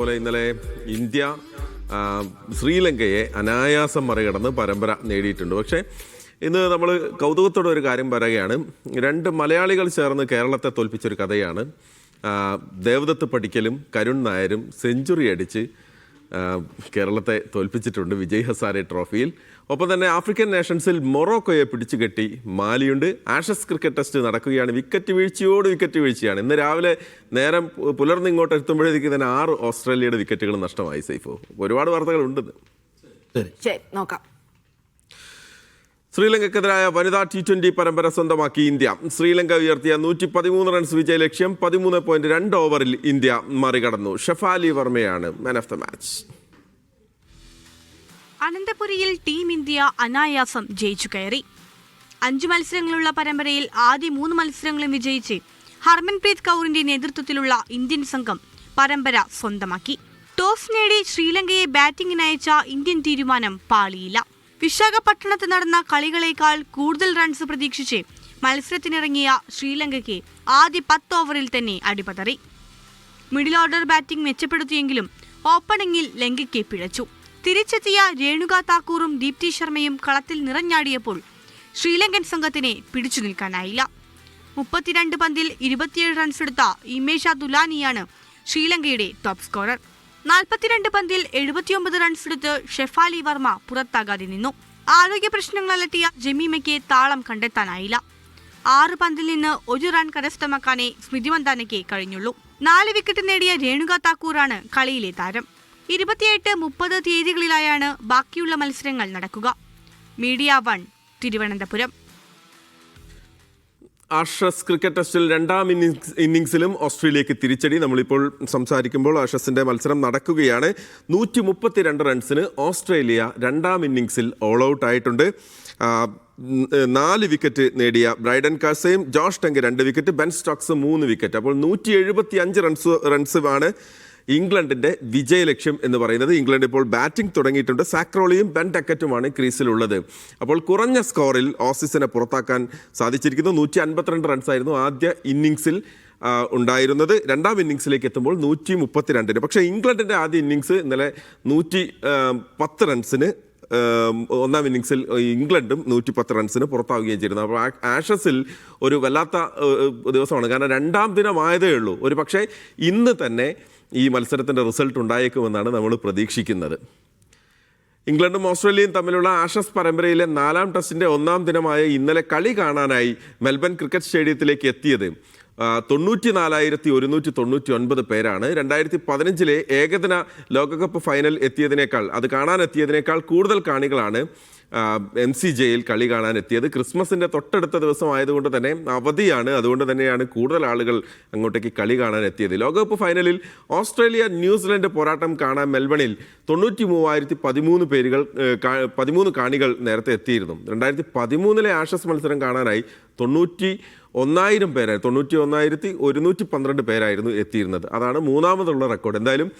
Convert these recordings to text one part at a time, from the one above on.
പോലെ ഇന്നലെ ഇന്ത്യ ശ്രീലങ്കയെ അനായാസം മറികടന്ന് പരമ്പര നേടിയിട്ടുണ്ട്. പക്ഷേ ഇന്ന് നമ്മൾ കൗതുകത്തോടെ ഒരു കാര്യം പറയുകയാണ്. രണ്ട് മലയാളികൾ ചേർന്ന് കേരളത്തെ തോൽപ്പിച്ചൊരു കഥയാണ്. ദേവദത്ത് പഠിക്കലും കരുൺ നായരും സെഞ്ചുറി അടിച്ച് കേരളത്തെ തോൽപ്പിച്ചിട്ടുണ്ട് വിജയ് ഹസാരെ ട്രോഫിയിൽ. ഒപ്പം തന്നെ ആഫ്രിക്കൻ നേഷൻസിൽ മൊറോക്കോയെ പിടിച്ചുകെട്ടി മാലിയുണ്ട്. ആഷസ് ക്രിക്കറ്റ് ടെസ്റ്റ് നടക്കുകയാണ്. വിക്കറ്റ് വീഴ്ചയോട് വിക്കറ്റ് വീഴ്ചയാണ്. ഇന്ന് രാവിലെ നേരം പുലർന്ന് ഇങ്ങോട്ട് എത്തുമ്പോഴേക്ക് തന്നെ ആറ് ഓസ്ട്രേലിയയുടെ വിക്കറ്റുകൾ നഷ്ടമായി സൈഫോ. ഒരുപാട് വാർത്തകളുണ്ട്. ശരി നോക്കാം. ശ്രീലങ്കക്കെതിരായ വനിതാ ടി ട്വന്റി പരമ്പര സ്വന്തമാക്കി ഇന്ത്യ. ശ്രീലങ്ക ഉയർത്തിയ നൂറ്റി പതിമൂന്ന് റൺസ് വിജയ ലക്ഷ്യം പതിമൂന്ന് പോയിന്റ് രണ്ട് ഓവറിൽ ഇന്ത്യ മറികടന്നു. ഷഫാലി വർമ്മയാണ് മാൻ ഓഫ് ദ മാച്ച് അനന്തപുരിയിൽ ടീം ഇന്ത്യ അനായാസം ജയിച്ചു കയറി. അഞ്ചു മത്സരങ്ങളുള്ള പരമ്പരയിൽ ആദ്യ മൂന്ന് മത്സരങ്ങളും വിജയിച്ച് ഹർമൻപ്രീത് കൗറിന്റെ നേതൃത്വത്തിലുള്ള ഇന്ത്യൻ സംഘം പരമ്പര സ്വന്തമാക്കി. ടോസ് നേടി ശ്രീലങ്കയെ ബാറ്റിംഗിനയച്ച ഇന്ത്യൻ തീരുമാനം പാളിയില്ല. വിശാഖപട്ടണത്ത് നടന്ന കളികളേക്കാൾ കൂടുതൽ റൺസ് പ്രതീക്ഷിച്ച് മത്സരത്തിനിറങ്ങിയ ശ്രീലങ്കയ്ക്ക് ആദ്യ പത്ത് ഓവറിൽ തന്നെ അടിപതറി. മിഡിൽ ഓർഡർ ബാറ്റിംഗ് മെച്ചപ്പെടുത്തിയെങ്കിലും ഓപ്പണിംഗിൽ ലങ്കയ്ക്ക് പിഴച്ചു. തിരിച്ചെത്തിയ രേണുക താക്കൂറും ദീപ്തി ശർമ്മയും കളത്തിൽ നിറഞ്ഞാടിയപ്പോൾ ശ്രീലങ്കൻ സംഘത്തിനെ പിടിച്ചു നിൽക്കാനായില്ല. മുപ്പത്തിരണ്ട് പന്തിൽ ഇരുപത്തിയേഴ് റൺസ് എടുത്ത ഇമേഷ തുലാനിയാണ് ശ്രീലങ്കയുടെ ടോപ് സ്കോറർ നാൽപ്പത്തിരണ്ട് പന്തിൽ എഴുപത്തിയൊമ്പത് റൺസെടുത്ത് ഷെഫാലി വർമ്മ പുറത്താകാതെ നിന്നു. ആരോഗ്യ പ്രശ്നങ്ങൾ അലട്ടിയ ജമീമയ്ക്ക് താളം കണ്ടെത്താനായില്ല. ആറ് പന്തിൽ നിന്ന് ഒരു റൺ കരസ്ഥമാക്കാനേ സ്മൃതി മന്ദാനയ്ക്ക് കഴിഞ്ഞുള്ളൂ. നാല് വിക്കറ്റ് നേടിയ രേണുക താക്കൂറാണ് കളിയിലെ താരം. ഇരുപത്തിയെട്ട് മുപ്പത് തീയതികളിലായാണ് ബാക്കിയുള്ള മത്സരങ്ങൾ നടക്കുക. Media One Thiruvananthapuram. Ashes cricket ടെസ്റ്റിൽ രണ്ടാം ഇന്നിങ്സ് ഇന്നിങ്സിലും ഓസ്ട്രേലിയക്ക് തിരിച്ചടി. നമ്മളിപ്പോൾ സംസാരിക്കുമ്പോൾ ആഷസിന്റെ മത്സരം നടക്കുകയാണ്. നൂറ്റി മുപ്പത്തി രണ്ട് റൺസിന് ഓസ്ട്രേലിയ രണ്ടാം ഇന്നിങ്സിൽ ഓൾ ഔട്ട് ആയിട്ടുണ്ട്. നാല് വിക്കറ്റ് നേടിയ ബ്രൈഡൻ കാസയും ജോഷ് ടെങ്ക് രണ്ട് വിക്കറ്റ് ബെൻ സ്റ്റോക്സ് മൂന്ന് വിക്കറ്റ്. അപ്പോൾ നൂറ്റി എഴുപത്തി അഞ്ച് റൺസ് റൺസുമാണ് ഇംഗ്ലണ്ടിന്റെ വിജയലക്ഷ്യം എന്ന് പറയുന്നത് ഇംഗ്ലണ്ട് ഇപ്പോൾ ബാറ്റിംഗ് തുടങ്ങിയിട്ടുണ്ട്. സാക്രോളിയും ബെൻ ടക്കറ്റുമാണ് ക്രീസിലുള്ളത്. അപ്പോൾ കുറഞ്ഞ സ്കോറിൽ ഓസീസിനെ പുറത്താക്കാൻ സാധിച്ചിരിക്കുന്നു. നൂറ്റി അൻപത്തിരണ്ട് റൺസായിരുന്നു ആദ്യ ഇന്നിങ്സിൽ ഉണ്ടായിരുന്നത്. രണ്ടാം ഇന്നിങ്സിലേക്ക് എത്തുമ്പോൾ നൂറ്റി മുപ്പത്തിരണ്ടിന് പക്ഷേ ഇംഗ്ലണ്ടിന്റെ ആദ്യ ഇന്നിങ്സ് ഇന്നലെ നൂറ്റി പത്ത് റൺസിന് ഒന്നാം ഇന്നിങ്സിൽ ഇംഗ്ലണ്ടും നൂറ്റി പത്ത് റൺസിന് പുറത്താവുകയും ചെയ്തിരുന്നു. അപ്പോൾ ആഷസിൽ ഒരു വല്ലാത്ത ദിവസമാണ്. കാരണം രണ്ടാം ദിനമായതേ ഉള്ളൂ. ഒരു പക്ഷേ ഇന്ന് തന്നെ ഈ മത്സരത്തിന്റെ റിസൾട്ട് ഉണ്ടായേക്കുമെന്നാണ് നമ്മൾ പ്രതീക്ഷിക്കുന്നത്. ഇംഗ്ലണ്ടും ഓസ്ട്രേലിയയും തമ്മിലുള്ള ആഷസ് പരമ്പരയിലെ നാലാം ടെസ്റ്റിന്റെ ഒന്നാം ദിനമായ ഇന്നലെ കളി കാണാനായി മെൽബൺ ക്രിക്കറ്റ് സ്റ്റേഡിയത്തിലേക്ക് എത്തിയത്. തൊണ്ണൂറ്റി നാലായിരത്തി ഒരുന്നൂറ്റി തൊണ്ണൂറ്റി ഒൻപത് പേരാണ്. രണ്ടായിരത്തി പതിനഞ്ചിലെ ഏകദിന ലോകകപ്പ് ഫൈനൽ എത്തിയതിനേക്കാൾ അത് കാണാനെത്തിയതിനേക്കാൾ കൂടുതൽ കാണികളാണ് എം സി ജെയിൽ കളി കാണാൻ എത്തിയത് ക്രിസ്മസിന്റെ തൊട്ടടുത്ത ദിവസം ആയതുകൊണ്ട് തന്നെ അവധിയാണ്. അതുകൊണ്ട് തന്നെയാണ് കൂടുതൽ ആളുകൾ അങ്ങോട്ടേക്ക് കളി കാണാൻ എത്തിയത് ലോകകപ്പ് ഫൈനലിൽ ഓസ്ട്രേലിയ ന്യൂസിലൻഡ് പോരാട്ടം കാണാൻ മെൽബണിൽ തൊണ്ണൂറ്റി മൂവായിരത്തി പതിമൂന്ന് പേരുകൾ പതിമൂന്ന് കാണികൾ നേരത്തെ എത്തിയിരുന്നു. രണ്ടായിരത്തി പതിമൂന്നിലെ ആഷസ് മത്സരം കാണാനായി തൊണ്ണൂറ്റി ഒന്നായിരം പേരായി തൊണ്ണൂറ്റി ഒന്നായിരത്തി ഒരുന്നൂറ്റി പന്ത്രണ്ട് പേരായിരുന്നു എത്തിയിരുന്നത്. അതാണ് മൂന്നാമതുള്ള റെക്കോർഡ് എന്തായാലും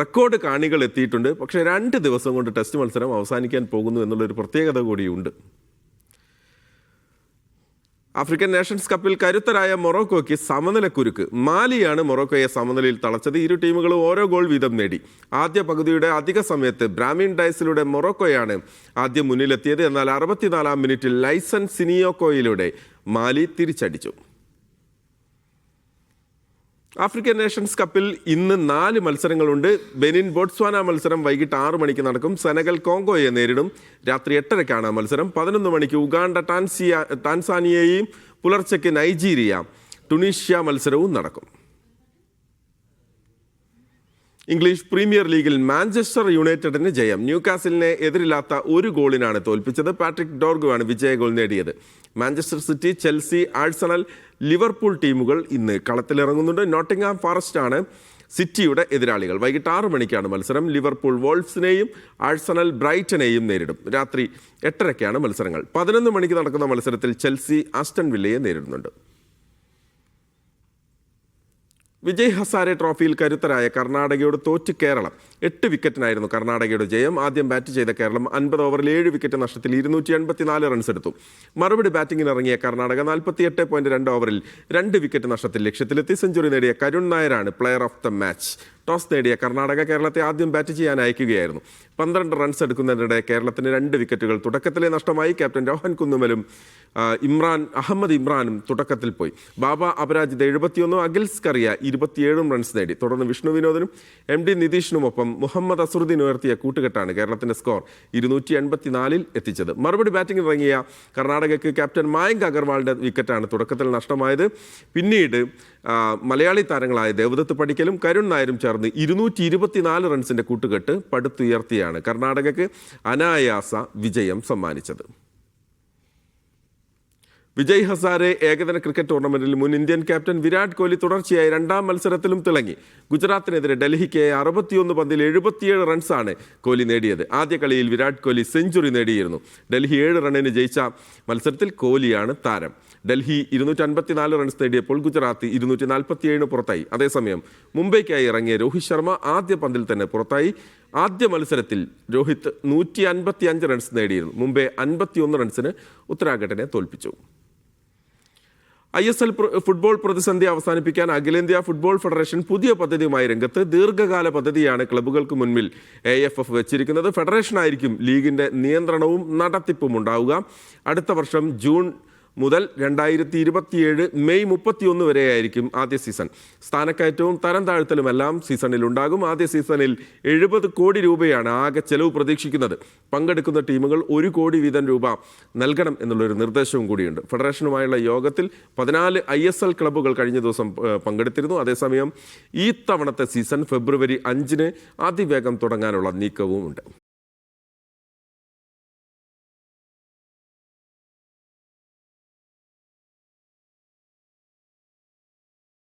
റെക്കോർഡ് കാണികൾ എത്തിയിട്ടുണ്ട്. പക്ഷേ രണ്ട് ദിവസം കൊണ്ട് ടെസ്റ്റ് മത്സരം അവസാനിക്കാൻ പോകുന്നു എന്നുള്ളൊരു പ്രത്യേകത കൂടിയുണ്ട്. ആഫ്രിക്കൻ നേഷൻസ് കപ്പിൽ കരുത്തരായ മൊറോക്കോയ്ക്ക് സമനില കുരുക്ക്. മാലിയാണ് മൊറോക്കോയെ സമനിലയിൽ തളച്ചത്. ഇരു ടീമുകളും ഓരോ ഗോൾ വീതം നേടി. ആദ്യ പകുതിയുടെ അധിക സമയത്ത് ബ്രാമിൻ ഡൈസിലൂടെ മൊറോക്കോയാണ് ആദ്യം മുന്നിലെത്തിയത്. എന്നാൽ അറുപത്തിനാലാം മിനിറ്റിൽ ലൈസൻ സിനിയോക്കോയിലൂടെ മാലി തിരിച്ചടിച്ചു. ആഫ്രിക്കൻ നേഷൻസ് കപ്പിൽ ഇന്ന് നാല് മത്സരങ്ങളുണ്ട്. ബെനിൻ ബോട്സ്വാന മത്സരം വൈകിട്ട് ആറു മണിക്ക് നടക്കും. സെനഗൽ കോങ്കോയെ നേരിടും. രാത്രി എട്ടരയ്ക്കാണ് മത്സരം. പതിനൊന്ന് മണിക്ക് ഉഗാണ്ട ടാൻസിയ ടാൻസാനിയയും പുലർച്ചയ്ക്ക് നൈജീരിയ ടുണീഷ്യ മത്സരവും നടക്കും. ഇംഗ്ലീഷ് പ്രീമിയർ ലീഗിൽ മാഞ്ചസ്റ്റർ യുണൈറ്റഡിന് ജയം. ന്യൂകാസിലിനെ എതിരില്ലാത്ത ഒരു ഗോളിനാണ് തോൽപ്പിച്ചത്. പാട്രിക് ഡോർഗുവാണ് വിജയ ഗോൾ നേടിയത്. Manchester City Chelsea Arsenal Liverpool ടീമുകൾ ഇന്ന് കളത്തിലിറങ്ങുന്നുണ്ട്. നോട്ടിംഗ്ഹാം ആണ് സിറ്റിയുടെ എതിരാളികൾ. വൈകിട്ട് ആറു മണിക്കാണ് മത്സരം. ലിവർപൂൾ വോൾഫ്സിനെയും ആഴ്സണൽ ബ്രൈറ്റനെയും നേരിടും. രാത്രി എട്ടരയ്ക്കാണ് മത്സരങ്ങൾ. പതിനൊന്ന് മണിക്ക് നടക്കുന്ന മത്സരത്തിൽ ചെൽസി ആസ്റ്റൺ വില്ലയെ നേരിടുന്നുണ്ട്. വിജയ് ഹസാരെ ട്രോഫിയിൽ കരുത്തരായ കർണാടകയോട് തോറ്റ് കേരളം. എട്ട് വിക്കറ്റിനായിരുന്നു കർണാടകയുടെ ജയം. ആദ്യം ബാറ്റ് ചെയ്ത കേരളം അൻപത് ഓവറിൽ ഏഴ് വിക്കറ്റ് നഷ്ടത്തിൽ ഇരുന്നൂറ്റി എൺപത്തിനാല് റൺസ് എടുത്തു. മറുപടി ബാറ്റിംഗിന് ഇറങ്ങിയ കർണാടക നാൽപ്പത്തിയെട്ട് പോയിന്റ് രണ്ട് ഓവറിൽ രണ്ട് വിക്കറ്റ് നഷ്ടത്തിൽ ലക്ഷ്യത്തിലെത്തി. സെഞ്ചുറി നേടിയ കരുൺ നായരാണ് player of the match toss നേടിയ കർണാടക കേരളത്തെ ആദ്യം ബാറ്റ് ചെയ്യാൻ അയക്കുകയായിരുന്നു. പന്ത്രണ്ട് റൺസ് എടുക്കുന്നതിനിടെ കേരളത്തിന് രണ്ട് വിക്കറ്റുകൾ തുടക്കത്തിലെ നഷ്ടമായി. ക്യാപ്റ്റൻ രോഹൻ കുന്നുമലും ഇമ്രാൻ അഹമ്മദ് ഇമ്രാനും തുടക്കത്തിൽ പോയി. ബാബ അപരാജിത എഴുപത്തിയൊന്നും അഖിൽസ് കറിയ ഇരുപത്തിയേഴും റൺസ് നേടി. തുടർന്ന് വിഷ്ണു വിനോദനും എം ഡി നിതീഷിനുമൊപ്പം മുഹമ്മദ് അസറുദ്ദീൻ ഉയർത്തിയ കൂട്ടുകെട്ടാണ് കേരളത്തിന്റെ സ്കോർ ഇരുന്നൂറ്റി എൺപത്തിനാലിൽ എത്തിച്ചത്. മറുപടി ബാറ്റിംഗിൽ ഇറങ്ങിയ കർണാടകയ്ക്ക് ക്യാപ്റ്റൻ മായങ്ക് അഗർവാളിന്റെ വിക്കറ്റാണ് തുടക്കത്തിൽ നഷ്ടമായത്. പിന്നീട് മലയാളി താരങ്ങളായ ദേവദത്ത് പടിക്കലും കരുൺ നായരും ചേർന്ന് ഇരുന്നൂറ്റി ഇരുപത്തിനാല് റൺസിന്റെ കൂട്ടുകെട്ട് പടുത്തുയർത്തിയാണ് കർണാടകയ്ക്ക് അനായാസ വിജയം സമ്മാനിച്ചത്. വിജയ് ഹസാരെ ഏകദിന ക്രിക്കറ്റ് ടൂർണമെന്റിൽ മുൻ ഇന്ത്യൻ ക്യാപ്റ്റൻ വിരാട് കോഹ്ലി തുടർച്ചയായി രണ്ടാം മത്സരത്തിലും തിളങ്ങി. ഗുജറാത്തിനെതിരെ ഡൽഹിക്ക് അറുപത്തിയൊന്ന് പന്തിൽ എഴുപത്തിയേഴ് റൺസാണ് കോഹ്ലി നേടിയത്. ആദ്യ കളിയിൽ വിരാട് കോഹ്ലി സെഞ്ചുറി നേടിയിരുന്നു. ഡൽഹി ഏഴ് റണ്ണിന് ജയിച്ച മത്സരത്തിൽ കോഹ്ലിയാണ് താരം. ഡൽഹി ഇരുന്നൂറ്റി അൻപത്തിനാല് റൺസ് നേടിയപ്പോൾ ഗുജറാത്ത് ഇരുന്നൂറ്റി നാൽപ്പത്തിയേഴിന് പുറത്തായി. അതേസമയം മുംബൈക്കായി ഇറങ്ങിയ രോഹിത് ശർമ്മ ആദ്യ പന്തിൽ തന്നെ പുറത്തായി. ആദ്യ മത്സരത്തിൽ രോഹിത് നൂറ്റി അൻപത്തി അഞ്ച് റൺസ് നേടിയിരുന്നു. മുംബൈ അൻപത്തിയൊന്ന് റൺസിന് ഉത്തരാഖണ്ഡിനെ തോൽപ്പിച്ചു. ഐ എസ് എൽ ഫുട്ബോൾ പ്രതിസന്ധി അവസാനിപ്പിക്കാൻ അഖിലേന്ത്യാ ഫുട്ബോൾ ഫെഡറേഷൻ പുതിയ പദ്ധതിയുമായി രംഗത്ത് ദീർഘകാല പദ്ധതിയാണ് ക്ലബ്ബുകൾക്ക് മുൻപിൽ എ എഫ് എഫ് വെച്ചിരിക്കുന്നത്. ഫെഡറേഷനായിരിക്കും ലീഗിന്റെ നിയന്ത്രണവും നടത്തിപ്പും ഉണ്ടാവുക. അടുത്ത വർഷം ജൂൺ മുതൽ രണ്ടായിരത്തി ഇരുപത്തിയേഴ് മെയ് മുപ്പത്തിയൊന്ന് വരെയായിരിക്കും ആദ്യ സീസൺ. സ്ഥാനക്കയറ്റവും തരം താഴ്ത്തലുമെല്ലാം സീസണിൽ ഉണ്ടാകും ആദ്യ സീസണിൽ എഴുപത് കോടി രൂപയാണ് ആകെ ചെലവ് പ്രതീക്ഷിക്കുന്നത്. പങ്കെടുക്കുന്ന ടീമുകൾ ഒരു കോടി വീതം രൂപ നൽകണം എന്നുള്ളൊരു നിർദ്ദേശവും കൂടിയുണ്ട്. ഫെഡറേഷനുമായുള്ള യോഗത്തിൽ പതിനാല് ഐ എസ് എൽ ക്ലബ്ബുകൾ കഴിഞ്ഞ ദിവസം പങ്കെടുത്തിരുന്നു. അതേസമയം ഈ തവണത്തെ സീസൺ ഫെബ്രുവരി അഞ്ചിന് അതിവേഗം തുടങ്ങാനുള്ള നീക്കവുമുണ്ട്.